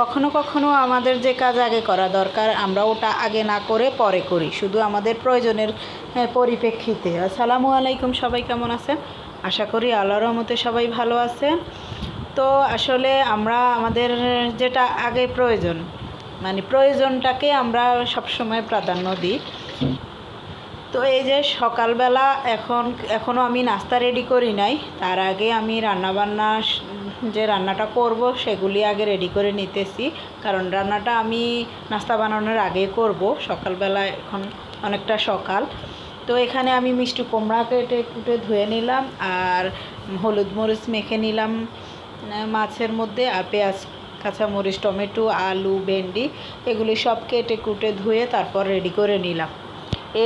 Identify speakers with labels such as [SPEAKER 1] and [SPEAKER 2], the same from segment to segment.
[SPEAKER 1] কখনো কখনো আমাদের যে কাজ আগে করা দরকার, আমরা ওটা আগে না করে পরে করি। শুধু আমাদের প্রয়োজনের পরিপ্রেক্ষিতে। আসসালামু আলাইকুম, সবাই কেমন আছেন? আশা করি আল্লাহর রহমতে সবাই ভালো আছেন। তো আসলে আমরা আমাদের যেটা আগে প্রয়োজন মানে প্রয়োজনটাকে আমরা সবসময় প্রাধান্য দিই। তো এই যে সকালবেলা এখন এখনও আমি নাস্তা রেডি করি নাই। তার আগে আমি রান্নাবান্না যে রান্নাটা করব, সেগুলি আগে রেডি করে নিতেছি। কারণ রান্নাটা আমি নাস্তা বানানোর আগে করব, সকালবেলা এখন অনেকটা সকাল। তো এখানে আমি মিষ্টি কুমড়া কেটে কুটে ধুয়ে নিলাম, আর হলুদ মরিচ মেখে নিলাম মাছের মধ্যে, আর পেঁয়াজ, কাঁচামরিচ, টমেটো, আলু, ভেন্ডি, এগুলি সব কেটে কুটে ধুয়ে তারপর রেডি করে নিলাম।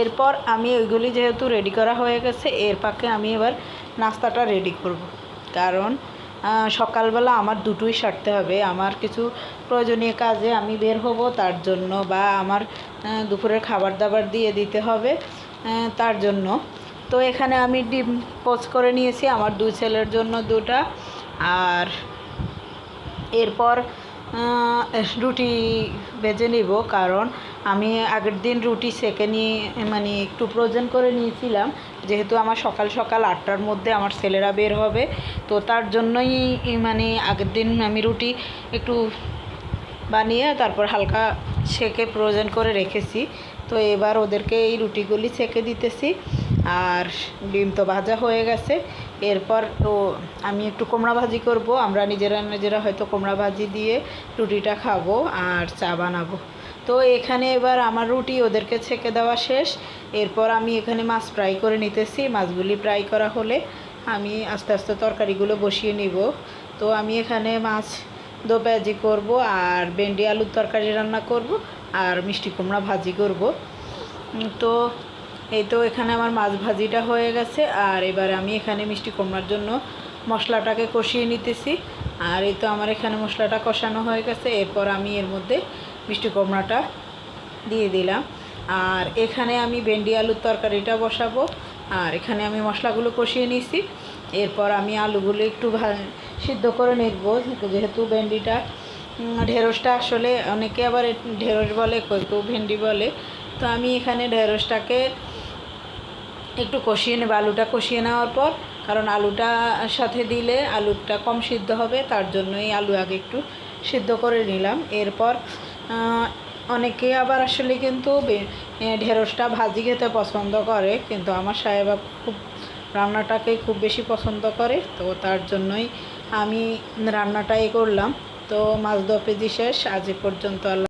[SPEAKER 1] এরপর আমি ওইগুলি যেহেতু রেডি করা হয়ে গেছে, এর পাকে আমি এবার নাস্তাটা রেডি করব। কারণ সকালবেলা আমার দুটোই সারতে হবে। আমার কিছু প্রয়োজনীয় কাজে আমি বের হব, তার জন্য বা আমার দুপুরের খাবার দাবার দিয়ে দিতে হবে তার জন্য। তো এখানে আমি ডিম পোচ করে নিয়েছি, আমার দুই ছেলের জন্য দুটা। আর এরপর রুটি ভেজে নিব, কারণ আমি আগের দিন রুটি সেকে নিয়ে মানে একটু প্রয়োজন করে নিয়েছিলাম। যেহেতু আমার সকাল সকাল আটটার মধ্যে আমার ছেলেরা বের হবে, তো তার জন্যই মানে আগের দিন আমি রুটি একটু বানিয়ে তারপর হালকা সেকে প্রয়োজন করে রেখেছি। তো এবার ওদেরকে এই রুটিগুলি সেকে দিতেছি আর ডিম তো ভাজা হয়ে গেছে। এরপর তো আমি একটু কোমড়া ভাজি করব। আমরা নিজেরা নিজেরা হয়তো কোমড়া ভাজি দিয়ে রুটিটা খাব আর চা বানাবো। তো এখানে এবার আমার রুটি ওদেরকে ছেঁকে দেওয়া শেষ। এরপর আমি এখানে মাছ ফ্রাই করে নিতেছি। মাছগুলি ফ্রাই করা হলে আমি আস্তে আস্তে তরকারিগুলো বসিয়ে নিব। তো আমি এখানে মাছ দো পেঁয়াজি করব, আর ভেন্ডি আলুর তরকারি রান্না করব, আর মিষ্টি কুমড়া ভাজি করব। তো এই তো এখানে আমার মাছ ভাজিটা হয়ে গেছে, আর এবার আমি এখানে মিষ্টি কুমড়ার জন্য মশলাটাকে কষিয়ে নিতেছি। আর এই তো আমার এখানে মশলাটা কষানো হয়ে গেছে, এরপর আমি এর মধ্যে মিষ্টি কুমড়াটা দিয়ে দিলাম। আর এখানে আমি ভেন্ডি আলুর তরকারিটা বসাবো, আর এখানে আমি মশলাগুলো কষিয়ে নিয়েছি। এরপর আমি আলুগুলো একটু সিদ্ধ করে নেব, যেহেতু ভেন্ডিটা ঢেঁড়সটা আসলে অনেকে আবার ঢেঁড়স বলে, কেউ ভেন্ডি বলে। তো আমি এখানে ঢেঁড়সটাকে একটু কষিয়ে নেব, আলুটা কষিয়ে নেওয়ার পর, কারণ আলুটা সাথে দিলে আলুটা কম সিদ্ধ হবে, তার জন্যই আলু আগে একটু সিদ্ধ করে নিলাম। এরপর অনেকে আবার আসলে কিন্তু ঢেঁড়সটা ভাজি খেতে পছন্দ করে, কিন্তু আমার সাহেবা খুব রান্নাটাকে খুব বেশি পছন্দ করে, তো তার জন্যই আমি রান্নাটাই করলাম। তো মাছ দো শেষ আজ পর্যন্ত আল্লাহ